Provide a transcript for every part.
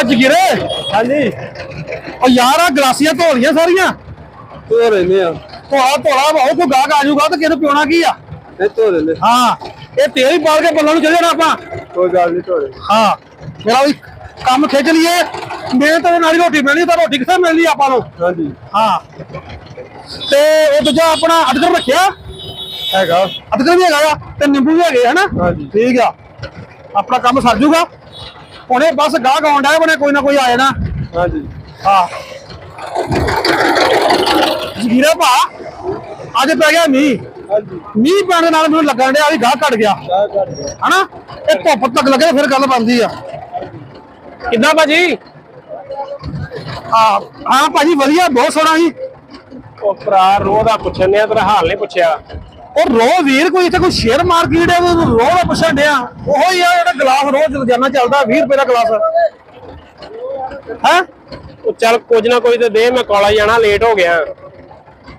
ਉਹ ਜਗੀਰੇ ਹਾਂਜੀ। ਉਹ ਯਾਰ ਆ ਗਲਾਸੀਆਂ ਧੋ ਲੀਆਂ ਸਾਰੀਆਂ। ਧੋ ਲੈਨੇ ਆ। ਧੋਲਾ ਧੋਲਾ ਬਹੁ ਕੋਈ ਗਾਹਕ ਆ ਜਾਊਗਾ ਤੇ ਕਿਹਨੂੰ ਪਿਉਣਾ ਕੀ ਆ? ਨਹੀਂ ਧੋ ਲੈਨੇ ਹਾਂ ਇਹ ਤੇਲ ਹੀ ਪਾਲ ਕੇ ਬੱਲਾਂ ਨੂੰ ਚਲੇ ਜਾਣਾ ਆਪਾਂ। ਕੋਈ ਗੱਲ ਨਹੀਂ ਧੋ ਲੈ ਹਾਂ ਮੇਰਾ ਵੀ ਕੰਮ ਖਿੱਚ ਲਈਏ। ਮਿਹਨਤ ਦੇ ਨਾਲ ਹੀ ਰੋਟੀ ਮਿਲਣੀ ਤਾਂ ਰੋਟੀ ਕਿੱਥੇ ਮਿਲਣੀ ਆਪਾਂ ਨੂੰ? ਹਾਂਜੀ। ਹਾਂ। ਤੇ ਉਹ ਦੂਜਾ ਆਪਣਾ ਅਦਰਕ ਰੱਖਿਆ। ਹੈਗਾ। ਅਦਰਕ ਵੀ ਹੈਗਾ ਆ ਤੇ ਨਿੰਬੂ ਵੀ ਹੈਗੇ ਹਨਾ? ਹਾਂਜੀ। ਠੀਕ ਆ। ਆਪਣਾ ਕੰਮ ਸਰ ਜੂਗਾ। ਹੁਣੇ ਬਸ ਗਾਹਕ ਆਉਣ ਡਿਆ ਬਣੇ ਕੋਈ ਨਾ ਕੋਈ ਆ ਜਾਣਾ ਹਾਂਜੀ। ਹਾਂ। ਜਗੀਰਾ ਭਾ ਅੱਜ ਪੈ ਗਿਆ ਮੀਂਹ। ਹਾਂਜੀ। ਮੀਂਹ ਪੈਣ ਦੇ ਨਾਲ ਮੈਨੂੰ ਲੱਗਣ ਡਿਆ ਵੀ ਗਾਹ ਘਟ ਗਿਆ। ਚਾਹ ਕਰ ਗਿਆ। ਹਨਾ? ਇਹ ਧੁੱਪ ਤੱਕ ਲੱਗੇ ਫਿਰ ਗੱਲ ਬਣਦੀ ਆ। ਕਿੱਦਾਂ ਭਾਜੀ? ਹਾਂ ਹਾਂ ਭਾਜੀ ਵਧੀਆ ਬਹੁਤ ਸੋਹਣਾ ਜੀ। ਉਹ ਭਰਾ ਰੋਹ ਦਾ ਪੁੱਛਣ ਆ ਤੇਰਾ ਹਾਲ ਨਹੀਂ ਪੁੱਛਿਆ। ਉਹ ਰੋ ਵੀਰ ਕੋਈ ਇੱਥੇ ਕੋਈ ਸ਼ੇਅਰ ਮਾਰਕੀਟ ਹੈ ਉਹ ਰੋ ਦਾ ਪੁੱਛਣ ਡਿਆ। ਉਹੋ ਹੀ ਆ ਜਿਹੜਾ ਗਲਾਸ ਰੋਜ਼ ਰੋਜ਼ਾਨਾ ਚੱਲਦਾ 20 ਰੁਪਏ ਦਾ ਗਲਾਸ ਹੈ? ਉਹ ਚੱਲ ਕੁਝ ਨਾ ਕੁਝ ਤੇ ਦੇ ਮੈਂ ਕਾਲਜ ਜਾਣਾ ਲੇਟ ਹੋ ਗਿਆ।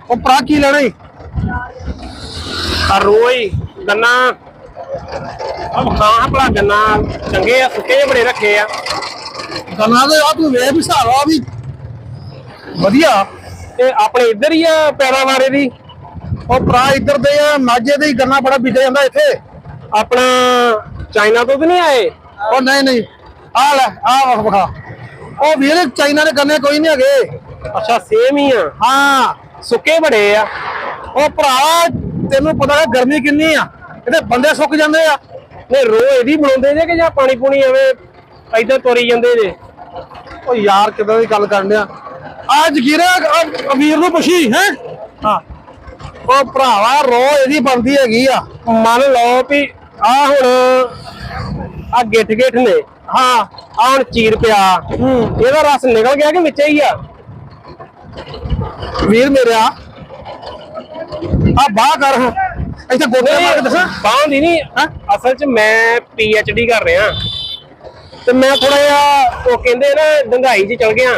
ਉਹ ਪਰਾ ਕੀ ਲੈਣਾ ਈ? ਆ ਰੋਈ ਗੰਨਾ। ਅਬ ਖਾਂ ਭਲਾ ਗੰਨਾ ਚੰਗੇ ਆ ਸੁੱਕੇ ਜਿਹੇ ਬੜੇ ਰੱਖੇ ਆ। ਗੰਨਾ ਦੇ ਆ ਤੂੰ ਵੇਖ ਵੀ ਹਿਸਾਬ ਆ ਵੀ ਵਧੀਆ। ਤੇ ਆਪਣੇ ਇੱਧਰ ਹੀ ਆ ਪੈਰਾਵਾਰੇ ਦੀ ਉਹ ਪਰਾ ਇੱਧਰ ਦੇ ਆ ਮਾਝੇ ਦੇ ਹੀ ਗੰਨਾ ਬੜਾ ਬੀਜਿਆ ਜਾਂਦਾ ਇੱਥੇ। ਆਪਣਾ ਚਾਈਨਾ ਤੋਂ ਤਾਂ ਨਹੀਂ ਆਏ? ਉਹ ਨਹੀਂ ਨਹੀਂ। ਆ ਲੈ ਆ ਵਖ ਵਖਾ। ਉਹ ਵੀਰ ਚਾਈਨਾ ਦੇ ਗੰਨੇ ਕੋਈ ਨਹੀਂ ਹੈਗੇ। ਅੱਛਾ ਸੇਮ ਹੀ ਆ। ਹਾਂ। ਸੁੱਕੇ ਬੜੇ ਆ। ਉਹ ਭਰਾ ਤੈਨੂੰ ਪਤਾ ਹੈ ਗਰਮੀ ਕਿੰਨੀ ਆ। ਇਹਦੇ ਬੰਦੇ ਸੁੱਕ ਜਾਂਦੇ ਆ। ਨੇ ਰੋ ਇਹਦੀ ਬਣਾਉਂਦੇ ਜੇ ਕਿ ਜਾਂ ਪਾਣੀ ਪੂਣੀ ਐਵੇਂ ਇੱਧਰ ਤੋਰੀ ਜਾਂਦੇ ਜੇ? ਉਹ ਯਾਰ ਕਿਦਾਂ ਦੀ ਗੱਲ ਕਰਨ ਆ ਜਗੀਰਾ ਆਹ ਵੀਰ ਨੂੰ ਪੁੱਛੀ ਹੈ? ਹਾਂ। ਉਹ ਭਰਾਵਾ ਰੋ ਇਹਦੀ ਬਣਦੀ ਹੈਗੀ ਆ। ਮੰਨ ਲਓ ਵੀ ਆ ਹੁਣ ਆ ਗਿੱਠ ਗਿੱਠ ਨੇ। ਹਾਂ। ਆ ਹੁਣ ਚੀਰ ਪਿਆ। ਇਹਦਾ ਰਸ ਨਿਕਲ ਗਿਆ ਕਿ ਵਿੱਚੇ ਹੀ ਆ? ਵੀਰ ਮੇਰਿਆ ਆ ਬਾਹ ਕਰ। ਹਾਂ। ਇੱਥੇ ਗੋਡੇ ਮਾਰ ਕੇ ਦੱਸਾਂ। ਬਾਹਾਂ ਦੀ ਨਹੀਂ। ਅਸਲ 'ਚ ਮੈਂ ਡੀ ਕਰ ਰਿਹਾ। ਤੇ ਮੈਂ ਥੋੜਾ ਜਿਹਾ ਉਹ ਕਹਿੰਦੇ ਨਾ ਡੰਗਾਈ 'ਚ ਚਲ ਗਿਆ।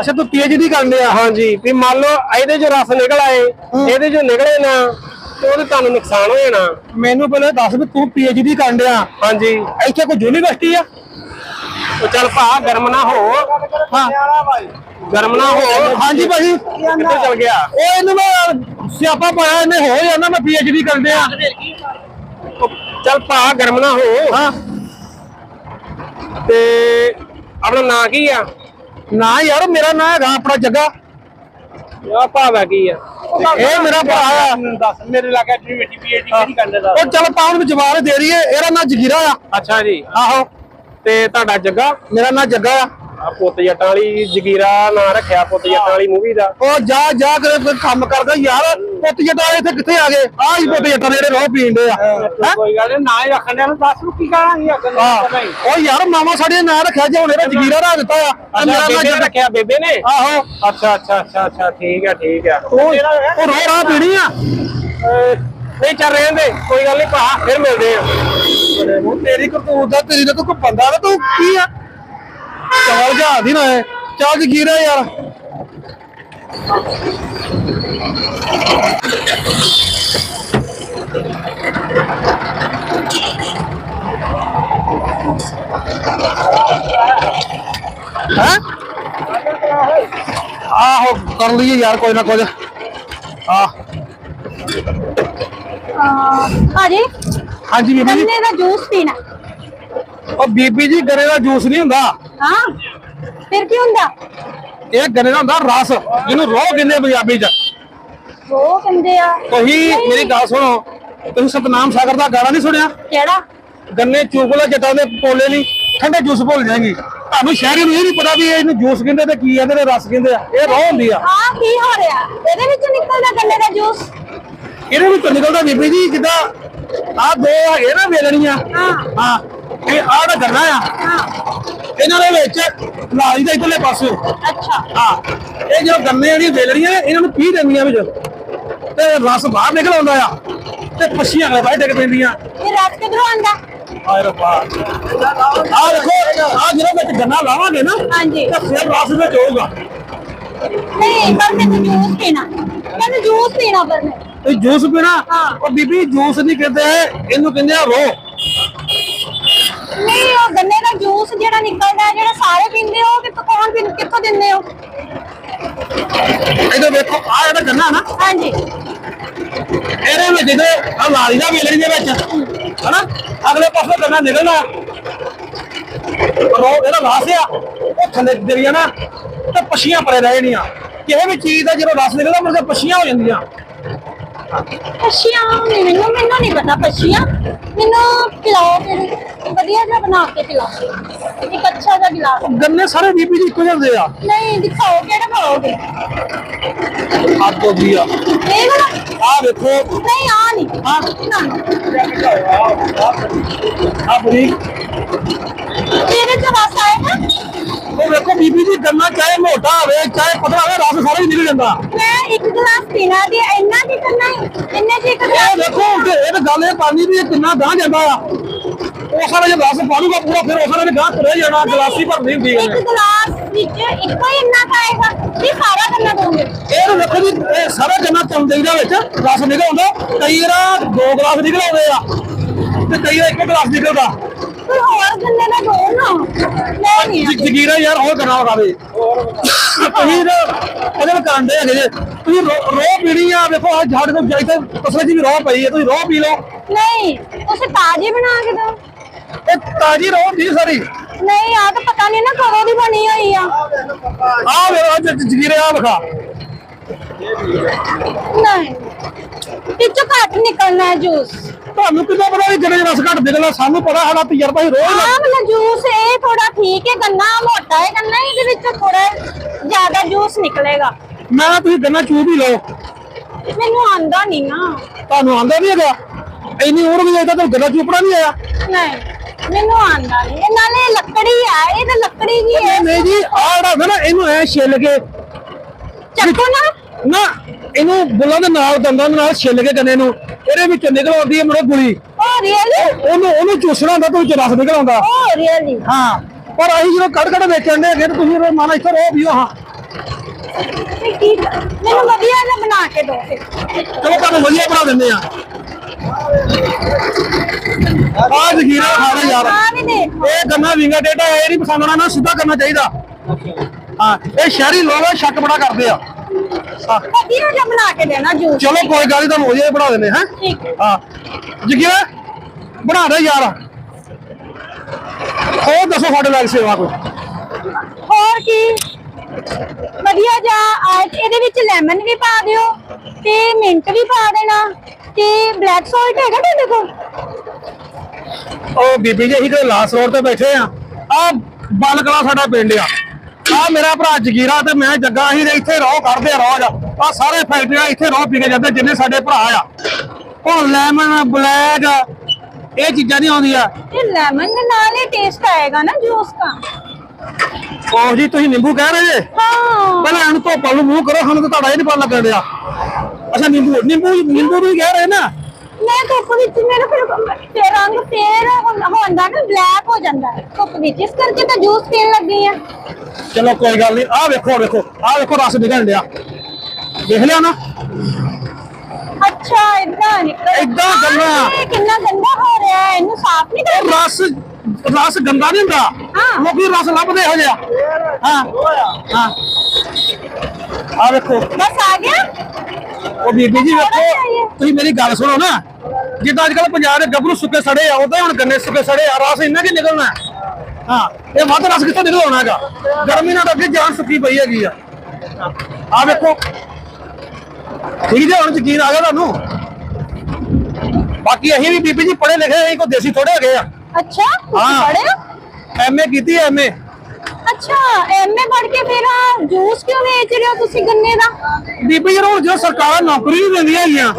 ਅੱਛਾ ਤੂੰ ਪੀਐਚਡੀ ਕਰਨ ਡਿਆ ਹਾਂਜੀ। ਵੀ ਮੰਨ ਲਓ ਇਹਦੇ 'ਚ ਰਸ ਨਿਕਲ ਆਏ ਇਹਦੇ 'ਚੋਂ ਨਿਕਲੇ ਨਾ ਤੇ ਉਹਦੇ ਤੁਹਾਨੂੰ ਨੁਕਸਾਨ ਹੋ ਜਾਣਾ। ਮੈਨੂੰ ਪਹਿਲੇ ਦੱਸ ਵੀ ਤੂੰ ਪੀਐਚਡੀ ਕਰਨ ਡਿਆ। ਹਾਂਜੀ। ਇੱਥੇ ਕੋਈ ਯੂਨੀਵਰਸਿਟੀ ਆ? ਉਹ ਚੱਲ ਭਾ ਗਰਮ ਨਾ ਹੋ। ਹਾਂ। ਗਰਮ ਨਾ ਹੋ। ਹਾਂਜੀ ਭਾਜੀ। ਕਿੱਧਰ ਚਲ ਗਿਆ? ਉਹ ਇਹਨੂੰ ਮੈਂ ਸਿਆਪਾ ਪਾਇਆ ਇਹਨੇ ਹੋ ਜਾਂਦਾ ਮੈਂ ਪੀਐਚਡੀ ਕਰਨ ਡਿਆ ਚੱਲ ਭਾ ਗਰਮ ਨਾ ਹੋ। ਹਾਂ। ਤੇ ਆਪਣਾ ਨਾਂ ਕੀ ਆ? ਨਾ ਯਾਰ ਮੇਰਾ ਨਾਂ ਹੈਗਾ ਆਪਣਾ ਜੱਗਾ। ਆ ਭਾਵਾ ਕੀ ਆ? ਇਹ ਮੇਰਾ ਭਰਾ ਆ। ਦੱਸ ਮੇਰੇ ਲਾਗੇ ਪੀਐਚਡੀ ਪੀਐਚਡੀ ਕਿਹੜੀ ਕਰਦਾ ਦਾ ਉਹ ਚੱਲ ਪਾਉਣ ਵਿੱਚ ਜਵਾਬ ਦੇ ਰਹੀ ਏ ਇਹਦਾ ਨਾਂ ਜਗੀਰਾ ਆ। ਅੱਛਾ ਜੀ। ਆਹੋ। ਤੇ ਤੁਹਾਡਾ ਜੱਗਾ? ਮੇਰਾ ਨਾਂ ਜੱਗਾ ਆ। ਆ ਪੁੱਤ ਜੱਟਾਂ ਵਾਲੀ ਜਗੀਰਾ ਨਾਂ ਰੱਖਿਆ ਪੁੱਤ ਜੱਟਾਂ ਵਾਲੀ ਮੂਵੀ ਦਾ। ਉਹ ਜਾ ਜਾ ਕੇ ਕੋਈ ਕੰਮ ਕਰਦਾ ਯਾਰ ਪੁੱਤ ਜੱਟਾਂ ਵਾਲੇ ਇੱਥੇ ਕਿੱਥੇ ਆ ਗਏ? ਆਹ ਹੀ ਪੁੱਤ ਜੱਟਾਂ ਦੇ ਜਿਹੜੇ ਰੋਹ ਪੀਂਦੇ ਆ। ਹੈਂ? ਕੋਈ ਗੱਲ ਨਹੀਂ ਨਾ ਹੀ ਰੱਖਣ ਦੇ ਦੱਸ ਨੂੰ ਕੀ ਕਰਾਂਗੇ ਅੱਗੇ ਆਹ, ਉਹ ਯਾਰ ਮਾਮਾ ਸਾਡੇ ਨਾਂ ਰੱਖਿਆ ਜੇ ਹੁਣ ਇਹਦਾ ਜਗੀਰਾ ਰੱਖ ਦਿੱਤਾ ਆ। ਆ ਅੱਛਾ ਮੇਰਾ ਨਾਂ ਬੇਬੇ ਨੇ ਜੱਗਾ ਰੱਖਿਆ ਬੇਬੇ ਨੇ? ਆਹੋ। ਅੱਛਾ ਅੱਛਾ ਅੱਛਾ ਅੱਛਾ ਠੀਕ ਆ ਠੀਕ ਆ। ਉਹ ਉਹ ਰੋਹ ਰਾਹ ਪੀਣੀ ਆ? ਅਹ, ਨਹੀਂ ਚੱਲ ਰਹੇ ਦੇ ਕੋਈ ਗੱਲ ਨਹੀਂ ਭਾ ਫਿਰ ਮਿਲਦੇ ਆ। ਉਹ ਤੇਰੀ ਕਰਤੂਤ ਦਾ ਤੇਰੀ ਦਾ ਤੂੰ ਕੋਈ ਬੰਦਾ ਨਾ ਤੂੰ ਕੀ ਆ? ਚਾਲ ਜਾ ਦੀ ਨਾ ਇਹ। ਚੱਲ ਜਗੀਰਾ ਯਾਰ ਹੈ ਆਹੋ ਕਰ ਲਈਏ ਯਾਰ ਕੋਈ ਨਾ ਕੁਝ ਆ ਭਾਜੀ ਹਾਂਜੀ ਬੀਬੀ ਜੀ ਗੰਨੇ ਦਾ ਜੂਸ ਪੀਣਾ ਉਹ ਬੀਬੀ ਜੀ ਗਰੇ ਦਾ ਜੂਸ ਨਹੀਂ ਹੁੰਦਾ ਹਾਂ ਫਿਰ ਕੀ ਹੁੰਦਾ? ਇਹ ਗੰਨੇ ਦਾ ਹੁੰਦਾ ਰਸ ਜਿਹਨੂੰ ਰੋਹ ਕਹਿੰਦੇ ਆ ਪੰਜਾਬੀ ਚ। ਉਹ ਕਹਿੰਦੇ ਆ? ਤੁਸੀਂ ਮੇਰੀ ਗੱਲ ਸੁਣੋ ਤੁਸੀਂ ਸਤਨਾਮ ਸਾਗਰ ਦਾ ਗਾਣਾ ਨਹੀਂ ਸੁਣਿਆ? ਕਿਹੜਾ? ਗੰਨੇ ਚੂਕਲਾ ਜੱਟਾਂ ਦੇ ਪੋਲੇ ਲਈ ਠੰਡੇ ਜੂਸ ਭੁੱਲ ਜਾਏਗੀ। ਤੁਹਾਨੂੰ ਸ਼ਹਿਰੀ ਨੂੰ ਇਹ ਨਹੀਂ ਪਤਾ ਵੀ ਇਹਨੂੰ ਜੂਸ ਕਹਿੰਦੇ ਤੇ ਕੀ ਇਹਦੇ ਰਸ ਕਹਿੰਦੇ ਆ। ਇਹ ਰੋਹ ਹੁੰਦੀ ਆ। ਆ ਕੀ ਹੋ ਰਿਹਾ? ਇਹਦੇ ਵਿੱਚ ਨਿਕਲਦਾ ਗੰਨੇ ਦਾ ਜੂਸ? ਇਹਦੇ ਵਿੱਚ ਨਿਕਲਦਾ ਬੀਬੀ ਜੀ ਜਿੱਦਾਂ ਆ ਦੋ ਹੈਗੇ ਨਾ ਵੇਲਣੀਆਂ। ਹਾਂ। ਹਾਂ। ਇਹ ਆਹ ਦਾ ਗੰਨਾ ਆ ਇਹਨਾਂ ਦੇ ਵਿੱਚ ਲਾਲੀ ਦਾ ਇਧਰਲੇ ਪਾਸੇ। ਅੱਛਾ। ਹਾਂ। ਇਹ ਜੋ ਗੰਨੇ ਵਾਲੀਆਂ ਵੇਲਣੀਆਂ ਨੇ, ਇਹਨਾਂ ਨੂੰ ਪੀ ਦਿੰਦੀਆਂ ਵਿੱਚ। ਤੇ ਰਸ ਬਾਹਰ ਨਿਕਲ ਆਉਂਦਾ ਆ ਤੇ ਪੱਛੀਆਂ ਨਾਲ ਬਾਹਰ ਡਿੱਗ ਪੈਂਦੀਆਂ। ਇਹ ਰਸ ਕਿਧਰੋਂ ਆਂਦਾ ਹਾਏ ਰੱਬਾ ਆ ਦੇਖੋ ਆ ਜਿਹੜਾ ਵਿੱਚ ਗੰਨਾ ਲਾਵਾਂਗੇ ਨਾ ਹਾਂਜੀ। ਤੇ ਫਿਰ ਰਸ ਵਿੱਚ ਹੋਊਗਾ। ਨਹੀਂ ਪਰ ਮੈਨੂੰ ਜੂਸ ਪੀਣਾ। ਮੈਨੂੰ ਜੂਸ ਪੀਣਾ ਪਰ ਮੈਂ। ਤੇ ਜੂਸ ਪੀਣਾ? ਹਾਂ। ਉਹ ਬੀਬੀ ਜੂਸ ਨਹੀਂ ਕਹਿੰਦੇ ਇਹਨੂੰ ਕਹਿੰਦੇ ਆ ਰੋ। ਨਹੀਂ ਉਹ ਗੰਨੇ ਦਾ ਜੂਸ ਜਿਹੜਾ ਨਿਕਲਦਾ ਜਿਹੜਾ ਸਾਰੇ ਪੀਂਦੇ ਹੋ ਕਿ ਕੌਣ ਪੀਂ ਕਿੱਥੋਂ ਦਿੰਦੇ ਹੋ? ਇਹਦੇ ਵੇਖੋ ਆ ਜਿਹੜਾ ਗੰਨਾ ਨਾ ਹਾਂਜੀ। ਇਹਦੇ ਵਿੱਚ ਇਹਦੇ ਆ ਲਾਲੀ ਦਾ ਵੇਲੜੀ ਦੇ ਵਿੱਚ ਹਨਾ? ਅਗਲੇ ਪਾਸੇ ਗੰਨਾ ਨਿਕਲਣਾ। ਰੋ ਇਹਦਾ ਰਸ ਆ ਉਹ ਥੱਲੇ ਦੇਰੀਆਂ ਨਾ ਤੇ ਪਛੀਆਂ ਪਰੇ ਰਹਿ ਜਾਣੀਆਂ। ਕਿਸੇ ਵੀ ਚੀਜ਼ ਦਾ ਜਦੋਂ ਰਸ ਨਿਕਲਦਾ ਕੇ ਪਛੀਆਂ ਹੋ ਜਾਂਦੀਆਂ। ਪੱਛੀਆਂ ਮੈਨੂੰ ਮੈਨੂੰ ਨਹੀਂ ਪਤਾ ਪੱਛੀਆਂ। ਮੈਨੂੰ ਪਿਲਾਓ ਫਿਰ। ਵਧੀਆ ਜਿਹਾ ਬਣਾ ਕੇ ਪਿਲਾਓ ਇੱਕ ਅੱਛਾ ਜਿਹਾ ਗਿਲਾਸ ਗੰਨੇ ਸਾਰੇ ਬੀਬੀ ਜੀ ਇੱਕੋ ਜਿਹੇ ਹੁੰਦੇ ਆ? ਨਹੀਂ ਦਿਖਾਓ ਕਿਹੜਾ ਖਾਓਗੇ ਹੱਦ ਹੋ ਗਈ ਆ ਇਹ ਵਾਲਾ? ਆ ਵੇਖੋ ਨਹੀਂ ਆ ਨਹੀਂ। ਆ ਨਾ। ਆ ਬਰੀਕ ਇਹਦੇ ਚ ਰਸ ਆਏਗਾ ਉਹ ਵੇਖੋ ਬੀਬੀ ਜੀ ਗੰਨਾ ਚਾਹੇ ਮੋਟਾ ਹੋਵੇ ਚਾਹੇ ਪਤਲਾ ਹੋਵੇ ਰਸ ਸਾਰਾ ਹੀ ਨਿਕਲ ਜਾਂਦਾ। ਮੈਂ ਇੱਕ ਗਲਾਸ ਪੀਣਾ ਦੀ ਇੰਨਾ ਕੀ ਕਰਨਾ ਹੈ? ਇੰਨੇ ਚ ਇੱਕ ਇਹ ਗਲਾਸ ਕਿ ਇਹ ਤਾਂ ਗੱਲ ਇਹ ਪਾਣੀ ਵੀ ਇਹ ਕਿੰਨਾ ਗਾਂ ਜਾਂਦਾ ਆ। ਉਹ ਸਾਰਾ ਜੇ ਰਸ ਪਾਲੂਗਾ ਪੂਰਾ ਫਿਰ ਉਹ ਸਾਰਾ ਨੇ ਗਾਂ ਤੁਰਿਆ ਜਾਣਾ ਗਲਾਸੀ ਭਰਨੀ ਹੁੰਦੀ ਇੱਕ ਹੈ ਗਲਾਸ ਵਿੱਚ ਇੱਕੋ ਹੀ ਇੰਨਾ ਕੁ ਆਏਗਾ ਇਹ ਸਾਰਾ ਕਰਨਾ ਦੋਗੇ ਇਹ ਦੇਖੋ ਜੀ ਇਹ ਸਾਰਾ ਗੰਨਾ ਚੌਂਦੇ ਦੇ ਵਿੱਚ ਰਸ ਨਿਕਲ ਆਉਂਦਾ। ਕਈ ਵਾਰ ਦੋ ਗਲਾਸ ਨਿਕਲ ਆਉਂਦੇ ਆ ਤੇ ਕਈ ਵਾਰ ਇੱਕ ਗਲਾਸ ਨਿਕਲਦਾ। ਹੋਰ ਗੰਨੇ ਦਾ ਦੋ ਨਾ ਨਹੀਂ ਜਗੀਰਾ ਯਾਰ ਹੋਰ ਕਰਨਾ ਲਗਾਵੇ ਤੁਸੀਂ ਨਾ ਇਹਦੇ ਵਿੱਚ ਕਾਂਡੇ ਹੈਗੇ ਜੇ। ਤੁਸੀਂ ਰੋ ਰੋਹ ਪੀਣੀ ਆ ਵੇਖੋ ਆ ਝਾੜ ਦੇ ਜਾਈ ਤੇ ਤਸਲੇ ਜੀ ਵੀ ਰੋਹ ਪਈ ਹੈ ਤੁਸੀਂ ਰੋਹ ਪੀ ਲਓ। ਨਹੀਂ ਉਸੇ ਤਾਜ਼ੀ ਬਣਾ ਕੇ ਦੋ ਇਹ ਤਾਜੀ ਰੋਹ ਦੀ ਸਾਰੀ। ਨਹੀਂ ਆ ਤਾਂ ਪਤਾ ਨਹੀਂ ਨਾ ਕਦੋਂ ਦੀ ਬਣੀ ਹੋਈ ਆ। ਆ ਵੇ ਆ ਜ- ਜਗੀਰੇ ਆ ਵਿਖਾ। ਨਹੀਂ ਵਿੱਚੋਂ ਘੱਟ ਨਿਕਲਣਾ ਹੈ ਜੂਸ। ਤੁਹਾਨੂੰ ਕਿੱਦਾਂ ਪਤਾ ਵੀ 'ਚ ਰਸ ਘੱਟ ਨਿਕਲਦਾ ਸਾਨੂੰ ਪਤਾ ਸਾਡਾ ਤਜਰਬਾ ਹੀ ਰੋਜ਼ ਆਹ ਵਾਲਾ ਜੂਸ ਇਹ ਥੋੜਾ ਠੀਕ ਹੈ ਗੰਨਾ ਮੋਟਾ ਹੈ ਗੰਨਾ ਇਹਦੇ ਵਿੱਚੋਂ ਥੋੜਾ ਜ਼ਿਆਦਾ ਜੂਸ ਨਿਕਲੇਗਾ। ਮੈਂ ਕਿਹਾ ਤੁਸੀਂ ਗੰਨਾ ਚੂਬ ਹੀ ਲਓ। ਮੈਨੂੰ ਆਂਦਾ ਨਹੀਂ ਨਾ। ਤੁਹਾਨੂੰ ਆਂਦਾ ਨਹੀਂ ਹੈਗਾ? ਇੰਨੀ ਉਮਰ ਵੀ ਜਾਈਦਾ ਤਾਂ ਗੰਨਾ ਚੂਪੜਾ ਨਹੀਂ ਆਇਆ। ਨਹੀਂ ਮੈਨੂੰ ਆਂਦਾ ਨਹੀਂ। ਇਹ ਨਾਲੇ ਲੱਕੜੀ ਆ ਇਹ ਤਾਂ ਲੱਕੜੀ ਦੀ ਹੈ। ਨਹੀਂ ਜੀ ਆ ਜਿਹੜਾ ਹੁੰਦਾ ਨਾ ਇਹਨੂੰ ਐ ਛਿੱਲ ਕੇ ਚੱਕੋ ਨਾ। ਨਾ ਇਹਨੂੰ ਬੁੱਲਾਂ ਦੇ ਨਾਲ ਦੰਦਾਂ ਦੇ ਨਾਲ ਛਿੱਲ ਕੇ ਗੰਨੇ ਨੂੰ ਇਹਦੇ ਵਿੱਚ ਨਿਕਲ ਆਉਂਦੀ ਹੈ ਮੇਰੇ ਗੁਲੀ। ਓ ਰੀਅਲੀ ਉਹਨੂੰ ਉਹਨੂੰ ਚੂਸਣਾ ਹੁੰਦਾ ਤੇ ਰਸ ਨਿਕਲ ਆਉਂਦਾ ਓ ਰੀਅਲੀ ਹਾਂ ਪਰ ਅਸੀਂ ਜਦੋਂ ਕੜ ਕੜ ਵੇਚਣ ਦੇ ਤੇ ਤੁਸੀਂ ਉਹ ਮਾਨਾ ਇੱਥੇ ਰੋ ਪੀਓ ਹਾਂ ਮੈਨੂੰ ਵਧੀਆ ਜਿਹਾ ਬਣਾ ਕੇ ਦਿਓ ਫਿਰ। ਚਲੋ ਤੁਹਾਨੂੰ ਵਧੀਆ ਬਣਾ ਦਿੰਦੇ ਆ ਆ ਜਗੀਰਾ ਖਾ ਲੈ ਯਾਰ। ਇਹ ਗੰਨਾ ਵਿੰਗਾ ਡੇਟਾ ਇਹ ਨਹੀਂ ਪਸੰਦ ਆਉਣਾ ਨਾ ਸਿੱਧਾ ਕਰਨਾ ਚਾਹੀਦਾ। ਹਾਂ ਇਹ ਸ਼ਹਿਰੀ ਲੋਕ ਆ, ਸ਼ੱਕ ਬੜਾ ਕਰਦੇ ਆ। ਹਾਂ, ਬਣਾ ਕੇ ਦੇਣਾ ਜੂਸ। ਚਲੋ ਕੋਈ ਗੱਲ ਨਹੀਂ ਤੁਹਾਨੂੰ ਵਧੀਆ ਬਣਾ ਦਿੰਦੇ ਹਾਂ? ਠੀਕ ਹੈ। ਹਾਂ। ਜਗੀਰਾ ਬਣਾ ਦੇ ਯਾਰ। ਹੋਰ ਦੱਸੋ ਸਾਡੇ ਲਾਇਕ ਸੇਵਾ ਕੋਈ? ਹੋਰ ਕੀ? ਵਧੀਆ ਆ ਇਹਦੇ ਵਿੱਚ ਲੈਮਨ ਵੀ ਪਾ ਦਿਓ ਤੇ ਮਿੰਟ ਵੀ ਪਾ ਦੇਣਾ। ਤੇ ਬਲੈਕ ਸਾਲਟ ਹੈਗਾ ਤੁਹਾਡੇ ਕੋਲ? ਉਹ ਬੀਬੀ ਜੀ ਅਸੀਂ ਕਿਤੇ ਲਾਸ ਰੋਡ ਤੇ ਬੈਠੇ ਆ। ਆ ਬਲਕਲਾ ਸਾਡਾ ਪਿੰਡ ਆ। ਆ ਮੇਰਾ ਭਰਾ ਜਗੀਰਾ ਤੇ ਮੈਂ ਜੱਗਾ ਅਸੀਂ ਤੇ ਇੱਥੇ ਰੋਹ ਕੱਢਦੇ ਆ ਰੋਜ਼। ਆ ਸਾਰੇ ਫੈਕਟਰੀਆਂ ਇੱਥੇ ਰੋਹ ਪੀ ਕੇ ਜਾਂਦੇ ਜਿੰਨੇ ਸਾਡੇ ਭਰਾ ਆ। ਉਹ ਲੈਮਨ ਬਲੈਕ ਇਹ ਚੀਜ਼ਾਂ ਨਹੀਂ ਆਉਂਦੀਆਂ। ਇਹ ਲੈਮਨ ਦੇ ਨਾਲ ਹੀ ਟੇਸਟ ਆਏਗਾ ਨਾ ਜੂਸ ਦਾ ਉਹ ਜੀ ਤੁਸੀਂ ਨਿੰਬੂ ਕਹਿ ਰਹੇ ਜੇ? ਹਾਂ। ਪਹਿਲਾਂ ਇਹਨੂੰ ਧੋਪਾਂ ਨੂੰ ਮੂੰਹ ਕਰੋ ਸਾਨੂੰ ਤਾਂ ਤੁਹਾਡਾ ਇਹ ਨਹੀਂ ਪਤਾ ਲੱਗਣ ਡਿਆ ਅੱਛਾ ਨਿੰਬੂ ਨਿੰਬੂ ਨਿੰਬੂ ਵੀ ਕਹਿ ਰਹੇ ਨਾ। ਮੈਂ ਧੁੱਪ ਵਿੱਚ ਮੇਰਾ ਫਿਰ ਫਿਰ ਰੰਗ ਫੇਰ ਹੁੰਦਾ ਨਾ ਬਲੈਕ ਹੋ ਜਾਂਦਾ ਹੈ ਧੁੱਪ ਵਿੱਚ। ਇਸ ਕਰਕੇ ਤਾਂ ਜੂਸ ਪੀਣ ਲੱਗੀ ਆ ਚਲੋ ਕੋਈ ਗੱਲ ਨਹੀਂ। ਆਹ ਵੇਖੋ ਵੇਖੋ ਆਹ ਵੇਖੋ ਰਸ ਨਿਕਲਣ ਡਿਆ। ਦੇਖ ਲਿਆ ਨਾ। ਅੱਛਾ ਇਦਾਂ ਨਿਕਲ ਏਦਾਂ ਗੰਦਾ। ਇਹ ਕਿੰਨਾ ਗੰਦਾ ਹੋ ਰਿਹਾ ਹੈ ਇਹਨੂੰ ਸਾਫ਼ ਨਹੀਂ ਉਹ ਕਰਨਾ। ਰਸ ਰਸ ਗੰਦਾ ਨਹੀਂ ਹੁੰਦਾ। ਹਾਂ। ਲੋਕੀ ਰਸ ਲੱਭਦੇ ਹੋ ਜਿਆ ਹਾਂ। ਹਾਂ। ਆ ਵੇਖੋ। ਬਸ ਆ ਗਿਆ? ਉਹ ਬੀਬੀ ਜੀ ਵੇਖੋ ਹੀ ਹੈ। ਤੁਸੀਂ ਮੇਰੀ ਗੱਲ ਸੁਣੋ ਨਾ। ਜਿੱਦਾਂ ਅੱਜ ਕੱਲ ਪੰਜਾਬ ਦੇ ਗੱਭਰੂ ਸੁੱਕੇ ਸੜੇ ਆ ਉਦਾਂ ਹੁਣ ਗੰਨੇ ਸੁੱਕੇ ਸੜੇ ਆ ਰਸ ਇੰਨਾ ਕਿ ਨਿਕਲਣਾ ਹੈ। ਹਾਂ ਇਹ ਵੱਧ ਰਸ ਕਿੱਥੋਂ ਨਿਕਲ ਆਉਣਾ ਹੈਗਾ? ਗਰਮੀ ਨਾਲ ਤਾਂ ਅੱਗੇ ਜਾਨ ਸੁੱਕੀ ਪਈ ਹੈਗੀ ਆ। ਆ ਵੇਖੋ। ਠੀਕ ਜੇ ਹੁਣ ਯਕੀਨ ਆ ਗਿਆ ਤੁਹਾਨੂੰ? ਬਾਕੀ ਅਸੀਂ ਵੀ ਬੀਬੀ ਜੀ ਪੜ੍ਹੇ ਲਿਖੇ ਅਸੀਂ ਕੋਈ ਦੇਸੀ ਥੋੜੇ ਹੈਗੇ ਆ। ਅੱਛਾ ਹਾਂ। ਪੜ੍ਹੇ ਐਮਏ ਕੀਤੀ ਐਮਏ ਅੱਛਾ ਐਮਏ ਪੜ੍ਹ ਕੇ ਫਿਰ ਆਹ ਜੂਸ ਕਿਉਂ ਵੇਚ ਰਹੇ ਹੋ ਤੁਸੀਂ ਗੰਨੇ ਦਾ? ਬੀਬੀ ਜੀ ਹੁਣ ਜੋ ਸਰਕਾਰਾਂ ਨੌਕਰੀ ਨਹੀਂ ਦਿੰਦੀਆਂ ਹੈਗੀਆਂ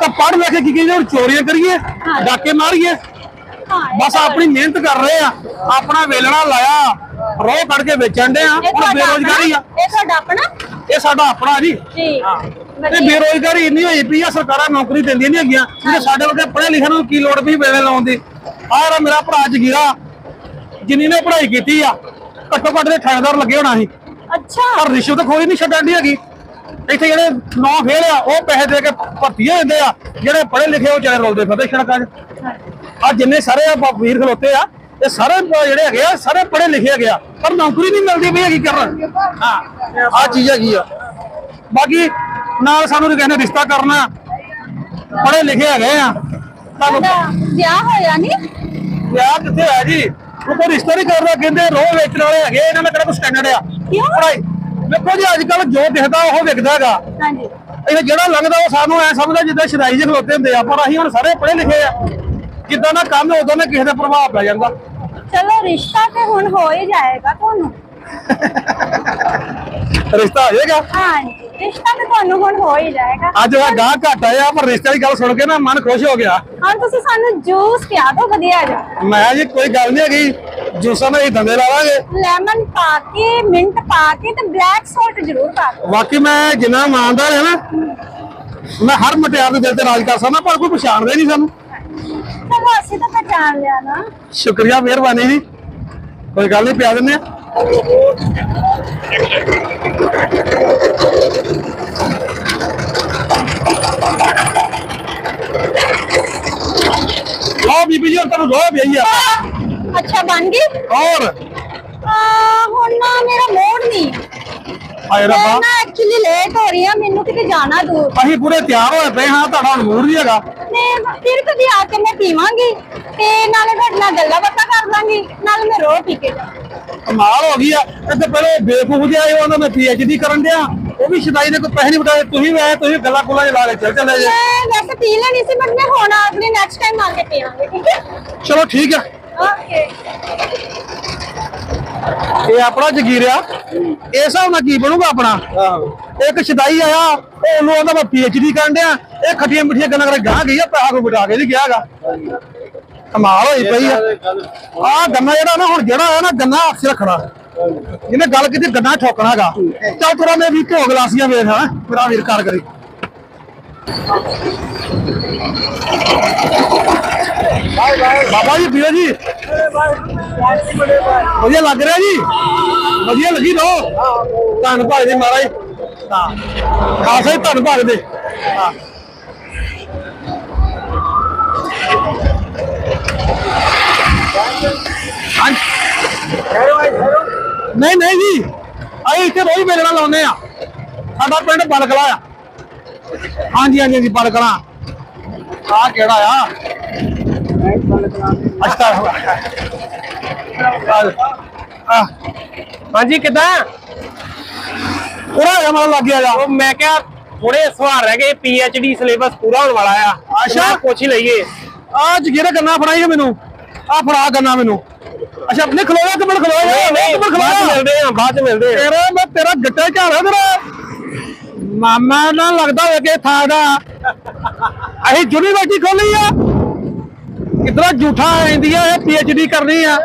ਤਾਂ ਪੜ੍ਹ ਲਿਖ ਕੇ ਕੀ ਕਹਿੰਦੇ ਹੁਣ ਚੋਰੀਆਂ ਕਰੀਏ ਡਾਕੇ ਮਾਰੀਏ। ਬਸ ਆਪਣੀ ਮਿਹਨਤ ਕਰ ਰਹੇ ਆ ਆਪਣਾ ਵੇਲਣਾ ਲਾਇਆ ਰੋਹ ਕੱਢ ਕੇ ਵੇਚਣ ਦੇ ਆ ਇਹ ਹੁਣ ਤੁਹਾਡਾ ਬੇਰੋਜ਼ਗਾਰੀ ਆ। ਆਪਣਾ? ਇਹ ਤੁਹਾਡਾ ਆਪਣਾ? ਇਹ ਸਾਡਾ ਆਪਣਾ ਜੀ। ਜੀ। ਤੇ ਵਧੀਆ। ਬੇਰੋਜ਼ਗਾਰੀ ਇੰਨੀ ਹੋਈ ਪਈ ਆ ਸਰਕਾਰਾਂ ਨੌਕਰੀ ਦਿੰਦੀਆਂ ਨਹੀਂ ਹੈਗੀਆਂ। ਜਿਹੜੇ ਸਾਡੇ ਵਰਗੇ ਪੜ੍ਹੇ ਲਿਖੇ ਨੂੰ ਕੀ ਲੋੜ ਪਈ ਵੇਲੇ ਲਾਉਣ ਦੀ? ਆਹ ਜਿਹੜਾ ਮੇਰਾ ਭਰਾ ਜਗੀਰਾ ਜਿੰਨੀ ਨੇ ਪੜ੍ਹਾਈ ਕੀਤੀ ਆ ਘੱਟੋ ਘੱਟ ਦੇ ਠੇਕੇਦਾਰ ਲੱਗੇ ਹੋਣਾ ਸੀ। ਅੱਛਾ। ਪਰ ਰਿਸ਼ਵਤ ਕੋਈ ਨਹੀਂ ਛੱਡਣ ਦੀ ਹੈਗੀ। ਇੱਥੇ ਜਿਹੜੇ ਨੌ ਫੇਲ ਆ ਉਹ ਪੈਸੇ ਦੇ ਕੇ ਭਰਤੀ ਹੋ ਜਾਂਦੇ ਆ। ਜਿਹੜੇ ਪੜ੍ਹੇ ਲਿਖੇ ਉਹ ਚਾਹੇ ਰੋਲਦੇ ਫਿਰਦੇ ਸੜਕਾਂ 'ਚ। ਆ ਜਿੰਨੇ ਸਾਰੇ ਆ ਬ- ਵੀਰ ਖਲੋਤੇ ਆ ਇਹ ਸਾਰੇ ਜਿਹੜੇ ਹੈਗੇ ਆ ਸਾਰੇ ਪੜ੍ਹੇ ਲਿਖੇ ਹੈਗੇ ਆ। ਪਰ ਨੌਕਰੀ ਨਹੀਂ ਮਿਲਦੀ ਵੀ ਕੀ ਕਰਨ। ਹਾਂ ਆ ਚੀਜ਼ ਹੈਗੀ ਆ। ਬਾਕੀ ਨਾਲ ਸਾਨੂੰ ਕਿਸੇ ਨੇ ਰਿਸ਼ਤਾ ਕਰਨਾ ਪੜ੍ਹੇ ਲਿਖੇ ਹੈਗੇ ਆ। ਤੁਹਾਨੂੰ ਤੁਹਾਡਾ ਵਿਆਹ ਹੋਇਆ ਨਹੀਂ ਯਾਰ ਕਿੱਥੇ ਹੈ ਜੀ? ਉਹ ਕੋਈ ਰਿਸ਼ਤਾ ਨਹੀਂ ਕਰਦਾ ਕਹਿੰਦੇ ਰੋਹ ਵੇਚਣ ਵਾਲੇ ਹੈਗੇ ਇਹਨਾਂ ਦਾ ਕਿਹੜਾ ਕੋਈ ਸਟੈਂਡਰਡ ਆ? ਕਿਉਂ? ਪੜ੍ਹਾਈ। ਵੇਖੋ ਜੀ ਅੱਜ ਕੱਲ ਜੋ ਦਿਖਦਾ ਉਹ ਵਿਕਦਾ ਹੈਗਾ ਹਾਂਜੀ। ਇਹ ਜਿਹੜਾ ਲੰਘਦਾ ਉਹ ਸਾਨੂੰ ਐ ਸਮਝਦਾ ਜਿੱਦਾਂ ਸ਼ਰਾਈ ਜਿਹੇ ਖਲੋਤੇ ਹੁੰਦੇ ਆ। ਪਰ ਅਸੀਂ ਹੁਣ ਸਾਰੇ ਪੜ੍ਹੇ ਲਿਖੇ ਆ। ਜਿੱਦਾਂ ਦਾ ਕੰਮ ਉਦਾਂ ਦਾ ਕਿਸੇ ਦਾ ਪ੍ਰਭਾਵ ਪੈ ਜਾਂਦਾ। ਚਲੋ ਰਿਸ਼ਤਾ ਤੇ ਹੁਣ ਹੋ ਹੀ ਜਾਏਗਾ ਤੁਹਾਨੂੰ। ਰਿਸ਼ਤਾ ਹੋ ਜਾਏਗਾ? ਹਾਂਜੀ ਰਿਸ਼ਤਾ ਤੇ ਤੁਹਾਨੂੰ ਹੁਣ ਹੋ ਹੀ ਜਾਏਗਾ। ਅੱਜ ਦਾ ਗਾਹ ਘੱਟ ਆਇਆ ਪਰ ਰਿਸ਼ਤੇ ਦੀ ਗੱਲ ਸੁਣ ਕੇ ਨਾ ਮਨ ਖੁਸ਼ ਹੋ ਗਿਆ। ਹਾਂ ਤੁਸੀਂ ਸਾਨੂੰ ਜੂਸ ਪਿਆ ਦਿਓ ਵਧੀਆ ਜਿਹਾ। ਮੈਂ ਜੀ ਕੋਈ ਗੱਲ ਨਹੀਂ ਹੈਗੀ ਜੂਸਾਂ ਨਾਲ ਹੀ ਦੰਦੇ ਲਾਵਾਂਗੇ ਲੈਮਨ ਪਾ ਕੇ ਮਿੰਟ ਪਾ ਕੇ ਤੇ ਬਲੈਕ ਸੌਲਟ ਜ਼ਰੂਰ ਪਾ ਦਿਓ। ਬਾਕੀ ਮੈਂ ਜਿੰਨਾ ਇਮਾਨਦਾਰ ਹੈ ਨਾ ਮੈਂ ਹਰ ਮਟਿਆਰ ਦੇ ਦਿਲ ਤੇ ਰਾਜ ਕਰ ਸਕਦਾ ਪਰ ਕੋਈ ਪਛਾਣਦਾ ਹੀ ਨਹੀਂ ਸਾਨੂੰ। ਚਲੋ ਅਸੀਂ ਤਾਂ ਪਛਾਣ ਲਿਆ ਨਾ। ਸ਼ੁਕਰੀਆ ਮਿਹਰਬਾਨੀ ਜੀ। ਕੋਈ ਗੱਲ ਨਹੀਂ ਪਿਆ ਦਿੰਦੇ ਆ। ਲਓ ਬੀਬੀ ਜੀ ਹੁਣ ਤੁਹਾਨੂੰ ਲੋਹ ਪਈ ਆ। ਅੱਛਾ ਬਣ ਗਈ? ਔਰ ਆ ਹੁਣ ਨਾ ਮੇਰਾ ਮੂਡ ਨਹੀਂ ਹਾਏ ਮੈਂ ਰੱਬਾ ਨਾ ਐਕਚੁਅਲੀ ਲੇਟ ਹੋ ਰਹੀ ਹਾਂ ਮੈਨੂੰ ਕਿਤੇ ਜਾਣਾ ਦੂਰ। ਅਸੀਂ ਪੂਰੇ ਤਿਆਰ ਹੋਏ ਪਏ ਹਾਂ ਤੁਹਾਡਾ ਹੁਣ ਮੂਡ ਨਹੀਂ ਹੈਗਾ। ਤੇ ਫਿਰ ਕਦੀ ਆ ਕੇ ਮੈਂ ਪੀਵਾਂਗੀ ਤੇ ਨਾਲੇ ਤੁਹਾਡੇ ਨਾਲ ਗੱਲਾਂ ਬਾਤਾਂ ਕਰ ਲਾਂਗੀ ਨਾਲੇ ਮੈਂ ਰੋ ਪੀ ਕੇ ਜਾਵਾਂਗੀ ਕਮਾਲ ਹੋ ਗਈ ਆ। ਇੱਥੇ ਪਹਿਲੇ ਬੇਵਕੂਫ ਜਿਹਾ ਆਏ ਉਹਨਾਂ ਮੈਂ ਪੀਐਚਡੀ ਕਰਨ ਡਿਆ। ਉਹ ਵੀ ਸ਼ਦਾਈ ਨੇ ਕੋਈ ਪੈਸੇ ਨਹੀਂ ਬਟਾਏ ਤੁਸੀਂ ਵੀ ਆਏ ਤੁਸੀਂ ਗੱਲਾਂ ਗੁੱਲਾਂ ਚ ਲਾ ਕੇ ਚੱਲ ਚੱਲੇ ਜੇ। ਮੈਂ ਵੈਸੇ ਪੀ ਲੈਣੀ ਸੀ ਬਟ ਮੈਂ ਹੁਣ ਆਪਣੀ ਨੈਕਸਟ ਟਾਈਮ ਆ ਕੇ ਪੀਵਾਂਗੀ ਠੀਕ ਹੈ? ਚਲੋ ਠੀਕ ਆ। ਓਕੇ ਇਹ ਆਪਣਾ ਜਗੀਰ ਆ। ਇਸ ਹਿਸਾਬ ਨਾਲ ਕੀ ਬਣੂਗਾ ਆਪਣਾ? ਇੱਕ ਸ਼ਦਾਈ ਆਇਆ ਉਹ ਉਹਨੂੰ ਆਂਦਾ ਮੈਂ ਪੀਐਚਡੀ ਕਰਨ ਡਿਆ। ਇਹ ਖੱਟੀਆਂ ਮਿੱਠੀਆਂ ਗੱਲਾਂ ਕਰ ਗਾਂ ਗਈ ਆ ਪੈਸਾ ਕੋਈ ਬਟਾ ਕੇ ਨਹੀਂ ਗਿਆਗਾ ਕਮਾਲ ਹੋਈ ਪਈ ਆ। ਆ ਗੰਨਾ ਜਿਹੜਾ ਨਾ ਹੁਣ ਜਿਹੜਾ ਆ ਨਾ ਗੰਨਾ ਹੱਥ ਰੱਖਣਾ। ਜਿਹਨੇ ਗੱਲ ਕੀਤੀ ਗੰਨਾ ਠੋਕਣਾਗਾ ਚੱਲ ਤੇਰਾ ਮੈਂ ਵੀ ਘੋ ਗਲਾਸੀਆਂ ਵੇਖ ਹਾਂ ਮੇਰਾ ਵੀਰ ਕਰ ਕਰੀ ਬਾਬਾ ਜੀ ਪੀਓ ਜੀ। ਵਧੀਆ ਲੱਗ ਰਿਹਾ ਜੀ? ਵਧੀਆ ਲੱਗੀ ਲੋ ਧੰਨ ਭਾਗ ਦੇ ਮਹਾਰਾਜ। ਹਾਂ ਖਾਸਾ ਧੰਨ ਭਾਗ ਦੇ ਹਾਂ ਨਹੀਂ ਨਹੀਂ ਜੀ। ਅਸੀਂ ਇੱਥੇ ਰੋਜ਼ ਮੇਲੇ ਲਾਉਂਦੇ ਆ ਸਾਡਾ ਪਿੰਡ ਬਲਕਲਾ ਆ। ਹਾਂਜੀ ਹਾਂਜੀ ਹਾਂਜੀ ਬਲਕਲਾ ਆ ਕਿਹੜਾ ਆ? ਅੱਛਾ ਆ ਹਾਂਜੀ ਕਿਦਾਂ? ਪੂਰਾ ਜਮਾ ਲੱਗ ਗਿਆ ਜਾ। ਉਹ ਮੈਂ ਕਿਹਾ ਥੋੜੇ ਸਵਾਲ ਰਹਿ ਗਏ ਪੀਐਚਡੀ ਸਿਲੇਬਸ ਪੂਰਾ ਹੋਣ ਵਾਲਾ ਆ। ਅੱਛਾ। ਪੁੱਛ ਹੀ ਲਈਏ। ਆ ਜਗੀਰੇ ਗੰਨਾ ਫੜਾਈ ਹੈ ਮੈਨੂੰ? ਆ ਫੜਾ ਗੰਨਾ ਮੈਨੂੰ। ਅੱਛਾ ਨਹੀਂ ਖਲੋਇਆ ਕਿ ਮੈਨੂੰ ਖਲੋਇਆ ਨਹੀਂ ਚ ਖਲੋਇਆ ਮਿਲਦੇ ਆ ਬਾਅਦ ਚ ਮਿਲਦੇ ਆ। ਤੇਰਾ ਮੈਂ ਤੇਰਾ ਗੱਟਾ ਝਾੜਾ ਤੇਰਾ। ਮਾਮਾ ਨਾ ਲੱਗਦਾ ਹੋਵੇ ਕਿ ਥਾਂ ਦਾ ਅਸੀਂ ਯੂਨੀਵਰਸਿਟੀ ਖੋਲੀ ਆ। ਕਿਤਨਾ ਝੂਠਾ ਇੰਡੀਆ ਹੈ ਪੀਐਚਡੀ ਕਰਨੀ ਆ।